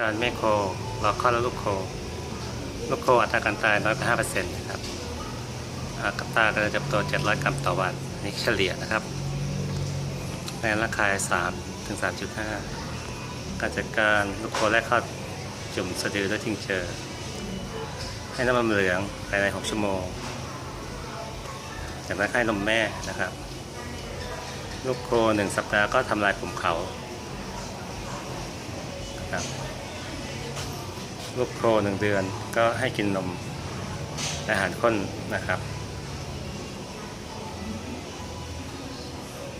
การแม่โครอคลอดแล้วลูกโค ลูกโคอัตราการตายน้อยกว่าห้าเปอร์เซ็นต์นะครับอ่ากับตาก็จะโตเจ็ดร้อยกรัมต่อวันนี่เฉลี่ยนะครับในราคาสามถึงสามจุดห้าการจัดการลูกโคแรกคลอจุ่มสะดือด้วยทิงเจอ ให้น้ำมันเหลืองภายใน6ชั่วโมงจากนั้นให้นมแม่นะครับลูกโคหนึ่งสัปดาห์ก็ทำลายปุ่มเขานะครับ ลูกโคหนึ่งเดือน ก็ให้กินนมอาหารข้นนะครับ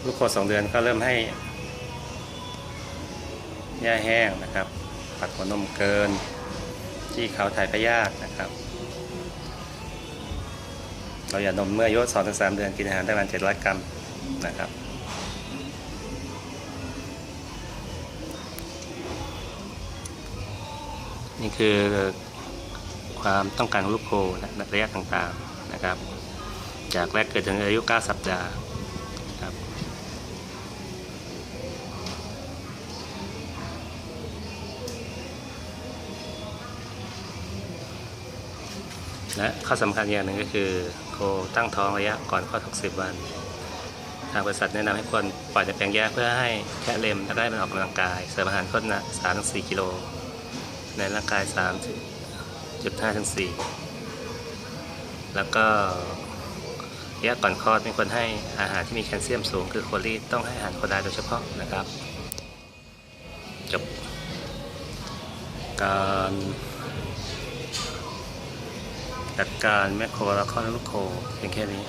ลูกโคสองเดือนก็เริ่มให้หญ้าแห้งนะครับ ปัดหัวนมเกิน ที่เขาถ่ายพยาธินะครับ เราอย่านมเมื่ออายุ2-3 เดือนกินอาหารได้ประมาณ700 กรัมนะครับ นี่คือความต้องการของลูกโคนะระยะต่างๆนะครับ จากแรกเกิดถึงอายุ 9 สัปดาห์ครับและข้อสำคัญอย่างหนึ่งก็คือโคตั้งท้องระยะก่อนคลอด60 วันทางบริษัทแนะนำให้ควรปล่อยในแปลงหญ้าเพื่อให้แค่เล็มและได้มันออกกำลังกาย เสริมอาหารข้นนะ3-4กิโล ในร่างกาย 3.5ถึง4แล้วก็ระยะก่อนคลอดไม่ควรให้อาหารที่มีแคลเซียมสูง คือโคลีต้องให้อาหารโคไดโดยเฉพาะนะครับ จบ การจัดการแมคโครและข้อลูกโคเพียงแค่นี้